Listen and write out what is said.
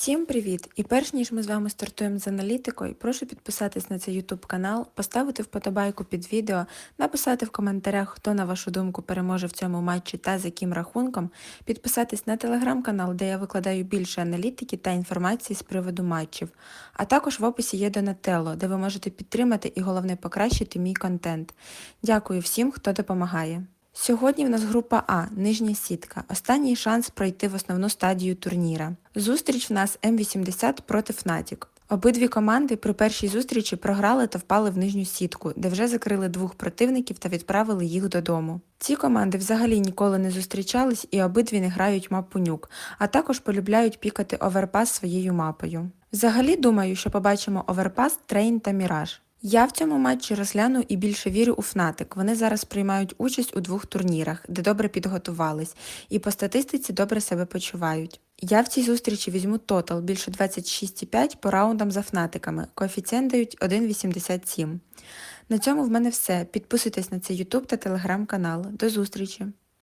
Всім привіт! І перш ніж ми з вами стартуємо з аналітикою, прошу підписатись на цей YouTube канал, поставити вподобайку під відео, написати в коментарях, хто на вашу думку переможе в цьому матчі та з яким рахунком, підписатись на телеграм-канал, де я викладаю більше аналітики та інформації з приводу матчів. А також в описі є Донателло, де ви можете підтримати і головне покращити мій контент. Дякую всім, хто допомагає. Сьогодні в нас група А, нижня сітка. Останній шанс пройти в основну стадію турніра. Зустріч в нас М80 проти Fnatic. Обидві команди при першій зустрічі програли та впали в нижню сітку, де вже закрили двох противників та відправили їх додому. Ці команди взагалі ніколи не зустрічались і обидві не грають мапу нюк, а також полюбляють пікати оверпас своєю мапою. Взагалі думаю, що побачимо оверпас, трейн та міраж. Я в цьому матчі розгляну і більше вірю у Фнатик. Вони зараз приймають участь у двох турнірах, де добре підготувались, і по статистиці добре себе почувають. Я в цій зустрічі візьму тотал більше 26,5 по раундам за фнатиками. Коефіцієнт дають 1,87. На цьому в мене все. Підписуйтесь на цей YouTube та телеграм канал. До зустрічі!